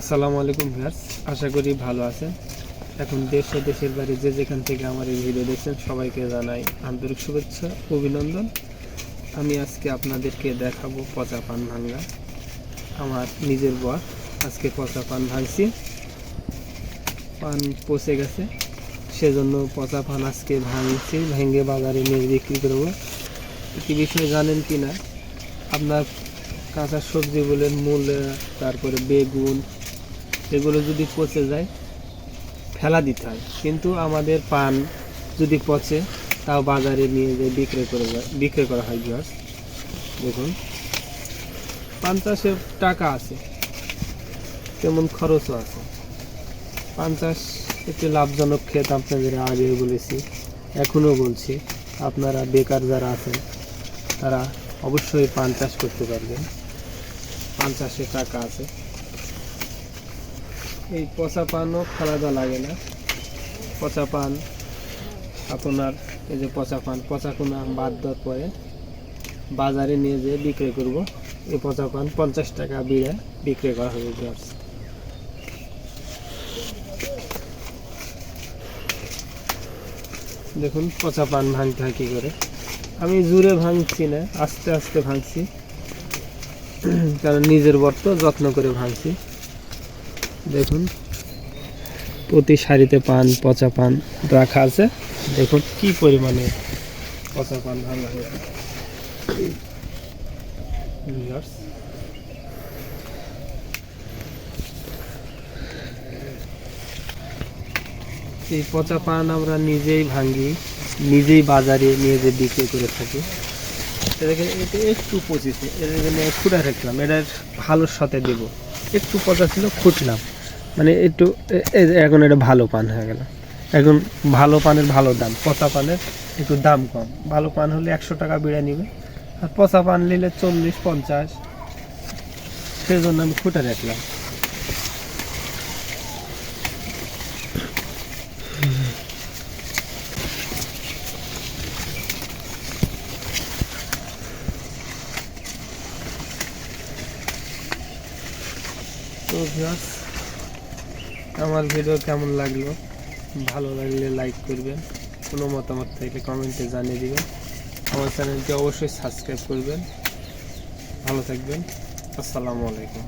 আসসালামু আলাইকুম ভিউয়ার্স, আশা করি ভালো আছেন। এখন দেশ ও দেশের বাইরে যে যেখান থেকে আমার এই ভিডিও দেখছেন, সবাইকে জানাই আন্তরিক শুভেচ্ছা, অভিনন্দন। আমি আজকে আপনাদেরকে দেখাবো পচা পান ভাঙ্গা। আমার নিজের বর আজকে পচা পান ভাঙছি। পান পচে গেছে। সেজন্য পচা পান আজকে ভাঙছি, ভেঙে বাজারে নিয়ে বিক্রি করব। কি বিষয়ে জানেন কি না আপনার কাঁচা সবজি বলেন, মূলা, তারপরে বেগুন এগুলো যদি পচে যায়, ফেলা দিতে হয়। কিন্তু আমাদের পান যদি পচে, তাও বাজারে নিয়ে যেয়ে বিক্রি করে যায়- বিক্রয় করা হয় ভিউয়ার্স দেখুন, পান চাষের টাকা আছে, তেমন খরচও আছে। পান চাষ একটি লাভজনক ক্ষেত আপনাদের আগে বলেছি, এখনও বলছি, আপনারা বেকার যারা আছেন, তারা অবশ্যই পান চাষ করতে পারবেন। পান চাষে টাকা আছে। এই পচা পানও খালাদা লাগে না। পচা পান, আপনার এই যে পচা পান, পচা কোনা বাদ দেওয়ার পরে বাজারে নিয়ে যেয়ে বিক্রয় করব। এই পচা পান পঞ্চাশ টাকা বিড়ে বিক্রয় করা হবে ভিউয়ার্স। দেখুন, পচা পান ভাঙতে হয় কী করে? আমি জুড়ে ভাঙছি না, আস্তে আস্তে ভাঙছি। কারণ নিজের বর্ত যত্ন করে ভাঙছি। দেখুন, প্রতি সারিতে পান, পচা পান রাখা আছে। দেখুন কি পরিমাণে পচা পান ভাঙা হয়েছে। এই পচা পান আমরা নিজেই ভাঙি নিজেই বাজারে যে বিক্রি করে থাকি। এটা একটু পচিছে এখানে খুঁড়া রাখলাম, এটার ভালোর সাথে দেব। একটু পচা ছিল, খুঁটলাম। মানে একটু এখন এটা ভালো পান হয়ে গেল। এখন ভালো পানের ভালো দাম, পচা পানের একটু দাম কম। ভালো পান হলে একশো টাকা বিড়া নিবে। আর পচা পান নিলে চল্লিশ, পঞ্চাশ। সেই জন্য আমি খুঁটে রাখলাম তো আমার ভিডিও কেমন লাগল? ভালো লাগলে লাইক করবেন। কোনো মতামত থাকলে কমেন্টে জানিয়ে দেবেন। আমার চ্যানেলটি অবশ্যই সাবস্ক্রাইব করবেন। ভালো থাকবেন। আসসালামু আলাইকুম।